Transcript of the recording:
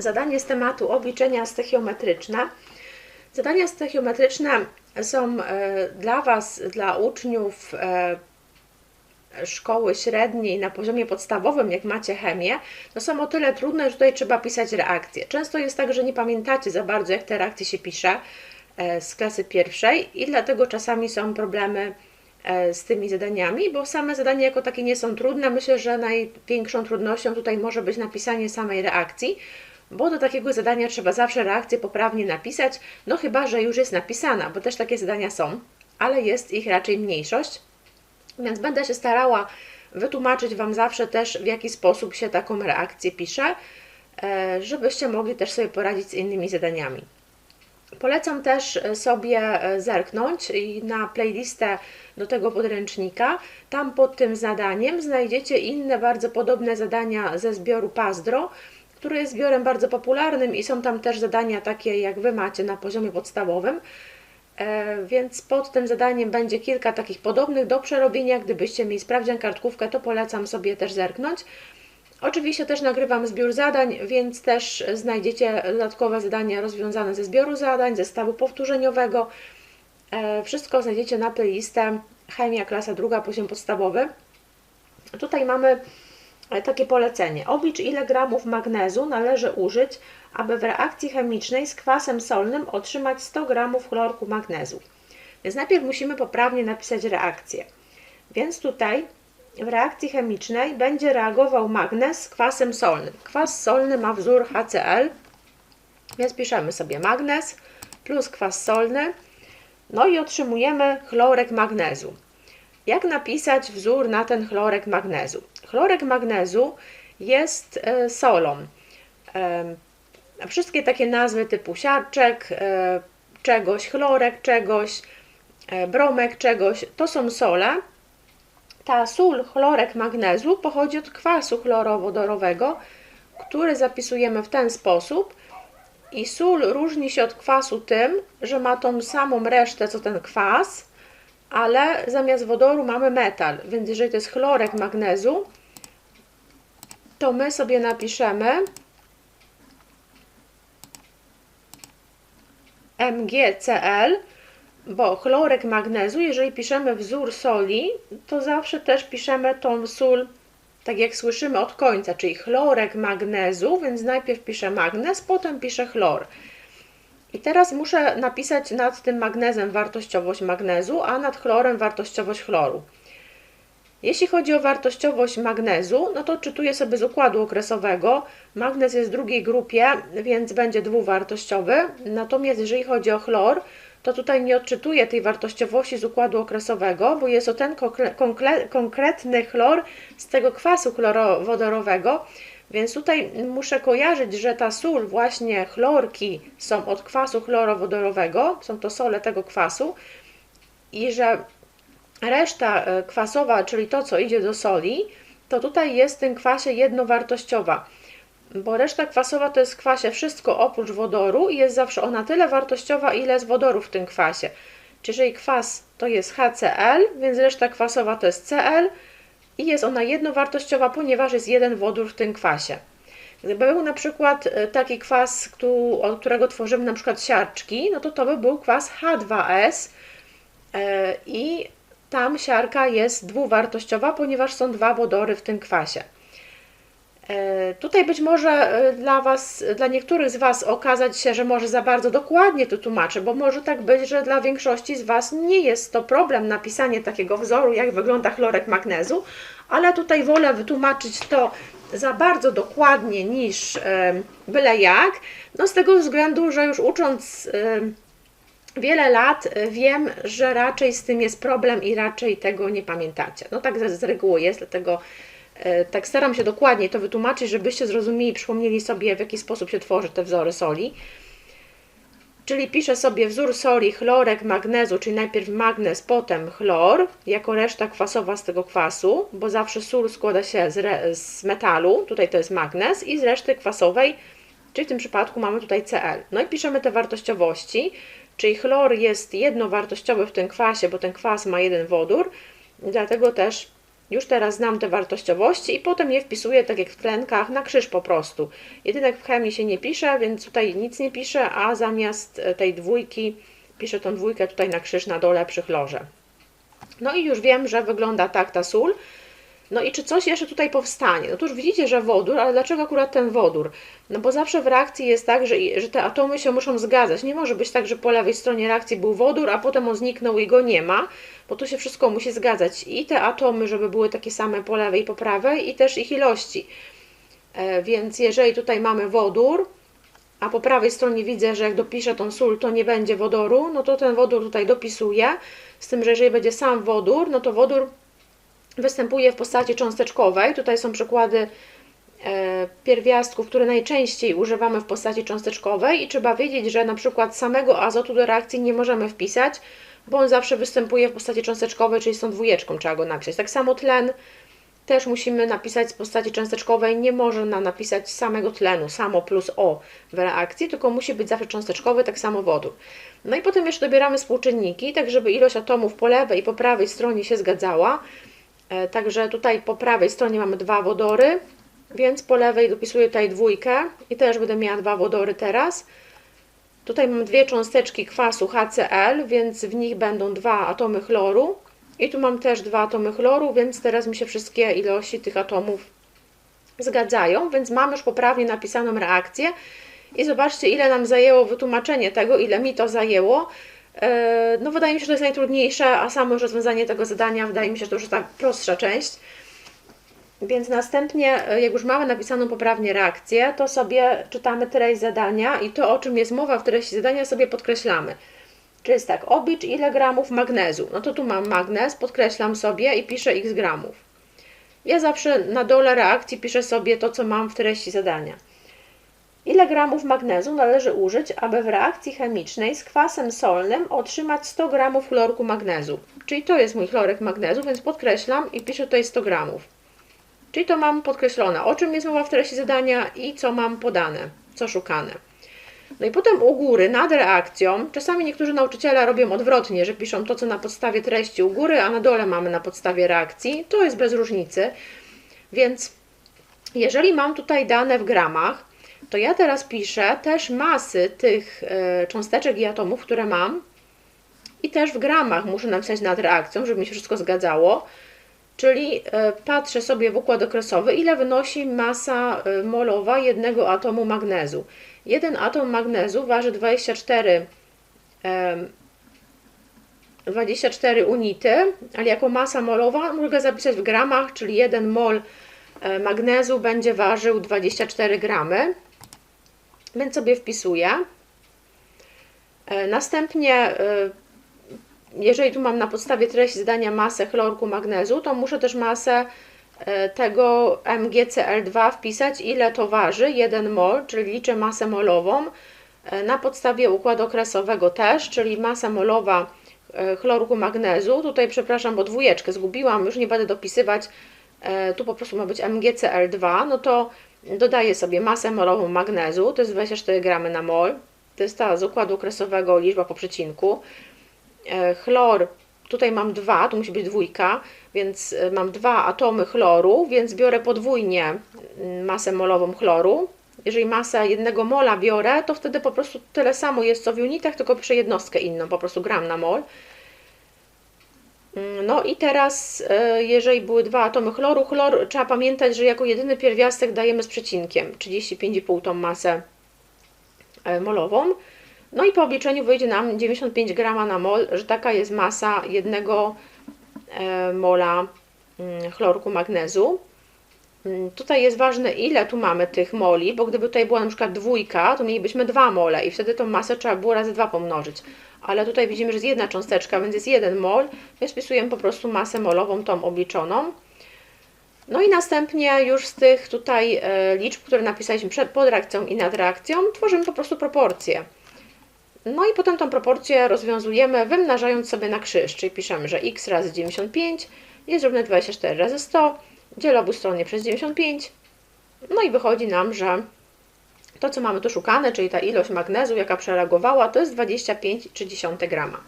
Zadanie z tematu obliczenia stechiometryczne. Zadania stechiometryczne są e, dla Was, dla uczniów e, szkoły średniej na poziomie podstawowym, jak macie chemię, to są o tyle trudne, że tutaj trzeba pisać reakcje. Często jest tak, że nie pamiętacie za bardzo, jak te reakcje się pisze e, z klasy pierwszej i dlatego czasami są problemy z tymi zadaniami, bo same zadania jako takie nie są trudne. Myślę, że największą trudnością tutaj może być napisanie samej reakcji, bo do takiego zadania trzeba zawsze reakcję poprawnie napisać, no chyba, że już jest napisana, bo też takie zadania są, ale jest ich raczej mniejszość. Więc będę się starała wytłumaczyć Wam zawsze też, w jaki sposób się taką reakcję pisze, e, żebyście mogli też sobie poradzić z innymi zadaniami. Polecam też sobie e, zerknąć na playlistę do tego podręcznika. Tam pod tym zadaniem znajdziecie inne bardzo podobne zadania ze zbioru Pazdro, który jest zbiorem bardzo popularnym i są tam też zadania takie, jak Wy macie na poziomie podstawowym. E, więc pod tym zadaniem będzie kilka takich podobnych do przerobienia. Gdybyście mieli sprawdzian kartkówkę, to polecam sobie też zerknąć. Oczywiście też nagrywam zbiór zadań, więc też znajdziecie dodatkowe zadania rozwiązane ze zbioru zadań, zestawu powtórzeniowego. E, wszystko znajdziecie na playlistę Chemia klasa druga, poziom podstawowy. Tutaj mamy takie polecenie. Oblicz ile gramów magnezu należy użyć, aby w reakcji chemicznej z kwasem solnym otrzymać 100 gramów chlorku magnezu. Więc najpierw musimy poprawnie napisać reakcję. Więc tutaj w reakcji chemicznej będzie reagował magnez z kwasem solnym. Kwas solny ma wzór HCl, więc piszemy sobie magnez plus kwas solny, no i otrzymujemy chlorek magnezu. Jak napisać wzór na ten chlorek magnezu? Chlorek magnezu jest e, solą. Wszystkie takie nazwy typu siarczek, e, czegoś, chlorek czegoś, e, bromek czegoś, to są sole. Ta sól, chlorek magnezu pochodzi od kwasu chlorowodorowego, który zapisujemy w ten sposób. I sól różni się od kwasu tym, że ma tą samą resztę co ten kwas, ale zamiast wodoru mamy metal. Więc jeżeli to jest chlorek magnezu, to my sobie napiszemy MgCl, bo chlorek magnezu, jeżeli piszemy wzór soli, to zawsze też piszemy tą sól, tak jak słyszymy od końca, czyli chlorek magnezu, więc najpierw piszę magnez, potem piszę chlor. I teraz muszę napisać nad tym magnezem wartościowość magnezu, a nad chlorem wartościowość chloru. Jeśli chodzi o wartościowość magnezu, no to czytuję sobie z układu okresowego. Magnez jest w drugiej grupie, więc będzie dwuwartościowy. Natomiast jeżeli chodzi o chlor, to tutaj nie odczytuję tej wartościowości z układu okresowego, bo jest to ten konkretny chlor z tego kwasu chlorowodorowego, więc tutaj muszę kojarzyć, że ta sól, właśnie chlorki są od kwasu chlorowodorowego, są to sole tego kwasu i że reszta e, kwasowa, czyli to, co idzie do soli, to tutaj jest w tym kwasie jednowartościowa, bo reszta kwasowa to jest w kwasie wszystko oprócz wodoru i jest zawsze ona tyle wartościowa, ile jest wodoru w tym kwasie. Czyli jeżeli kwas to jest HCl, więc reszta kwasowa to jest Cl i jest ona jednowartościowa, ponieważ jest jeden wodór w tym kwasie. Gdyby był na przykład e, taki kwas, od którego tworzymy na przykład siarczki, no to to by był kwas H2S e, i tam siarka jest dwuwartościowa, ponieważ są dwa wodory w tym kwasie. E, tutaj być może e, dla Was, dla niektórych z Was okazać się, że może za bardzo dokładnie to tłumaczę, bo może tak być, że dla większości z Was nie jest to problem napisanie takiego wzoru, jak wygląda chlorek magnezu, ale tutaj wolę wytłumaczyć to za bardzo dokładnie niż e, byle jak, no z tego względu, że już ucząc wiele lat y, wiem, że raczej z tym jest problem i raczej tego nie pamiętacie. No tak z reguły jest, dlatego y, tak staram się dokładnie to wytłumaczyć, żebyście zrozumieli, przypomnieli sobie, w jaki sposób się tworzy te wzory soli. Czyli piszę sobie wzór soli, chlorek, magnezu, czyli najpierw magnez, potem chlor, jako reszta kwasowa z tego kwasu, bo zawsze sól składa się z, z metalu, tutaj to jest magnez, i z reszty kwasowej, czyli w tym przypadku mamy tutaj Cl. No i piszemy te wartościowości. Czyli chlor jest jednowartościowy w tym kwasie, bo ten kwas ma jeden wodór, dlatego też Już teraz znam te wartościowości i potem je wpisuję, tak jak w tlenkach, na krzyż po prostu. Jedynek w chemii się nie pisze, więc tutaj nic nie piszę, a zamiast e, tej dwójki piszę tą dwójkę tutaj na krzyż na dole przy chlorze. No i już wiem, że wygląda tak ta sól. No i czy coś jeszcze tutaj powstanie? No to już widzicie, że wodór, ale dlaczego akurat ten wodór? No bo zawsze w reakcji jest tak, że, że te atomy się muszą zgadzać. Nie może być tak, że po lewej stronie reakcji był wodór, a potem on zniknął i go nie ma, bo tu się wszystko musi zgadzać. I te atomy, żeby były takie same po lewej i po prawej, i też ich ilości. E, więc jeżeli tutaj mamy wodór, a po prawej stronie widzę, że jak dopiszę tą sól, to nie będzie wodoru, no to ten wodór tutaj dopisuję. Z tym, że jeżeli będzie sam wodór, no to wodór występuje w postaci cząsteczkowej. Tutaj są przykłady e, pierwiastków, które najczęściej używamy w postaci cząsteczkowej i trzeba wiedzieć, że na przykład samego azotu do reakcji nie możemy wpisać, bo on zawsze występuje w postaci cząsteczkowej, czyli z tą dwójeczką trzeba go napisać. Tak samo tlen też musimy napisać w postaci cząsteczkowej, nie można napisać samego tlenu, samo plus O w reakcji, tylko musi być zawsze cząsteczkowy, tak samo wodór. No i potem jeszcze dobieramy współczynniki, tak żeby ilość atomów po lewej i po prawej stronie się zgadzała. E, także tutaj po prawej stronie mamy dwa wodory, więc po lewej dopisuję tutaj dwójkę i też będę miała dwa wodory teraz. Tutaj mam dwie cząsteczki kwasu HCl, więc w nich będą dwa atomy chloru. I tu mam też dwa atomy chloru, więc teraz mi się wszystkie ilości tych atomów zgadzają, więc mam już poprawnie napisaną reakcję. I zobaczcie, ile nam zajęło wytłumaczenie tego, ile mi to zajęło. E, no wydaje mi się, że to jest najtrudniejsze, a samo rozwiązanie tego zadania wydaje mi się, że to już jest ta prostsza część. Więc następnie, e, jak już mamy napisaną poprawnie reakcję, to sobie czytamy treść zadania i to, o czym jest mowa w treści zadania, sobie podkreślamy. Czyli jest tak, oblicz ile gramów magnezu. No to tu mam magnez, podkreślam sobie i piszę x gramów. Ja zawsze na dole reakcji piszę sobie to, co mam w treści zadania. Ile gramów magnezu należy użyć, aby w reakcji chemicznej z kwasem solnym otrzymać 100 gramów chlorku magnezu? Czyli to jest mój chlorek magnezu, więc podkreślam i piszę tutaj 100 gramów. Czyli to mam podkreślone, o czym jest mowa w treści zadania i co mam podane, co szukane. No i potem u góry, nad reakcją, czasami niektórzy nauczyciele robią odwrotnie, że piszą to, co na podstawie treści u góry, a na dole mamy na podstawie reakcji. To jest bez różnicy. Więc jeżeli mam tutaj dane w gramach, to ja teraz piszę też masy tych e, cząsteczek i atomów, które mam i też w gramach muszę napisać nad reakcją, żeby mi się wszystko zgadzało. Czyli e, patrzę sobie w układ okresowy, ile wynosi masa e, molowa jednego atomu magnezu. Jeden atom magnezu waży 24, 24 unity, ale jako masa molowa mogę zapisać w gramach, czyli 1 mol magnezu będzie ważył 24 gramy więc sobie wpisuję. E, następnie, e, jeżeli tu mam na podstawie treści zdania masę chlorku magnezu, to muszę też masę e, tego MgCl2 wpisać, ile to waży, 1 mol, czyli liczę masę molową. Na podstawie układu okresowego też, czyli masa molowa chlorku magnezu. Tutaj przepraszam, bo dwójeczkę zgubiłam, już nie będę dopisywać. Tu po prostu ma być MgCl2, no to Dodaję sobie masę molową magnezu, to jest 24 gramy na mol. To jest ta z układu okresowego liczba po przecinku. E, chlor, tutaj mam dwa, tu musi być dwójka, więc e, mam dwa atomy chloru, więc biorę podwójnie mm, masę molową chloru. Jeżeli masę jednego mola biorę, to wtedy po prostu tyle samo jest co w unitach, tylko piszę jednostkę inną, po prostu gram na mol. Mm, no i teraz, e, jeżeli były dwa atomy chloru, chlor trzeba pamiętać, że jako jedyny pierwiastek dajemy z przecinkiem 35,5 tą masę e, molową. No i po obliczeniu wyjdzie nam 95 grama na mol, że taka jest masa jednego e, mola mm, chlorku magnezu. Mm, tutaj jest ważne, ile tu mamy tych moli, bo gdyby tutaj była na przykład dwójka, to mielibyśmy dwa mole i wtedy tą masę trzeba było razy dwa pomnożyć. Ale tutaj widzimy, że jest jedna cząsteczka, więc jest jeden mol, więc wpisujemy po prostu masę molową, tą obliczoną. No i następnie już z tych tutaj e, liczb, które napisaliśmy przed, pod reakcją i nad reakcją, tworzymy po prostu proporcje. No i potem tą proporcję rozwiązujemy, wymnażając sobie na krzyż, czyli piszemy, że x razy 95 jest równe 24 razy 100, dzielę obustronnie przez 95, no i wychodzi nam, że to, co mamy tu szukane, czyli ta ilość magnezu, jaka przereagowała, to jest 25,3 grama.